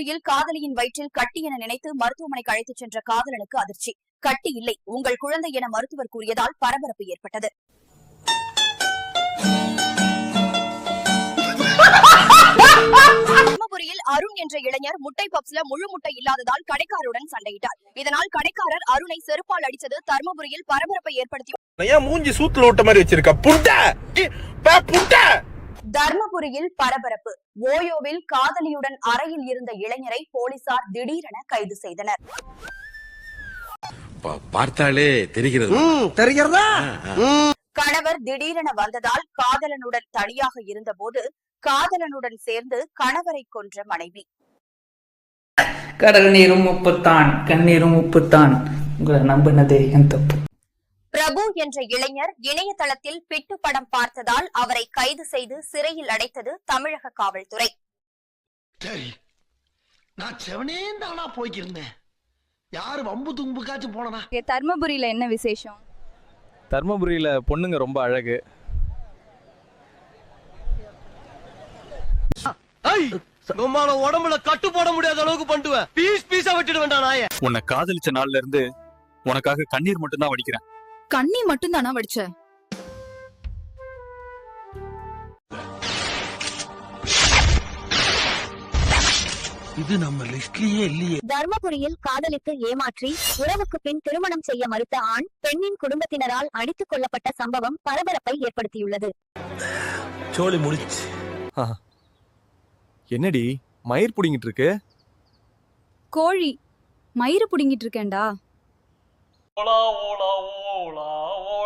தர்மபுரியில் காதலியின் வயிற்றில் கட்டி என நினைத்து மருத்துவமனைக்கு அழைத்துச் சென்ற காதலனுக்கு அதிர்ச்சி. கட்டி இல்லை உங்கள் குழந்தை என மருத்துவர் கூறியதால் பரபரப்பு ஏற்பட்டது. தர்மபுரியில் அருண் என்ற இளைஞர் முட்டை பப்ஸ்ல முழு முட்டை இல்லாததால் கடைக்காரருடன் சண்டையிட்டார். இதனால் கடைக்காரர் அருணை செருப்பால் அடித்தது தர்மபுரியில் பரபரப்பை ஏற்படுத்தி ஏன் மூஞ்சி சூத்துல ஓட்ட மாதிரி வச்சிருக்க? புட்ட! தர்மபுரியில் பரபரப்பு. ஓயோவில் காதலியுடன் அறையில் இருந்த இளைஞரை போலீசார் திடீரென கைது செய்தனர். பார்த்தாலே தெரிகிறது. தெரிகிறதா? கணவர் திடீரென வந்ததால் காதலனுடன் தனியாக இருந்தபோது காதலனுடன் சேர்ந்து கணவரை கொன்ற மனைவி. கடல் நீரும் உப்புத்தான் கண்ணீரும் உப்புத்தான். உங்களை நம்பினதே என் தப்பு. பிரபு என்ற இளைஞர் இணையதளத்தில் பிட்டு படம் பார்த்ததால் அவரை கைது செய்து சிறையில் அடைத்தது தமிழக காவல்துறை. சரி நான் செவனே தானா போய்க்கிருந்தேன். யாரு வம்பு தும்புக்காச்சும் போனனா? தர்மபுரியில என்ன விசேஷம்? தர்மபுரியில பொண்ணுங்க ரொம்ப அழகு. உம்மால உடம்புல கட்டு போட முடியாத அளவுக்கு பண்ணுவேன் பீஸ் பீஸா விட்டுட்டு வேண்டாம் நாய. உன்னை காதலிச்ச நாள்ல இருந்து உனக்காக கண்ணீர் மட்டும் தான் வடிக்கிறேன். கண்ணி மட்டும் தானா வடிச்ச? இது நம்ம லிஸ்ட்லயே இல்லையே. தர்மபுரியில் காதலித்து ஏமாற்றி உறவுக்கு பின் திருமணம் செய்ய மறுத்த ஆண் பெண்ணின் குடும்பத்தினரால் அடித்துக் கொல்லப்பட்ட சம்பவம் பரபரப்பை ஏற்படுத்தியுள்ளது. சோலி முடிச்சு. என்னடி மயிர் புடிங்கிட்டு இருக்கு? கோழி மயிறு புடுங்கிட்டு இருக்கேன்டா. 老啦老啦老啦。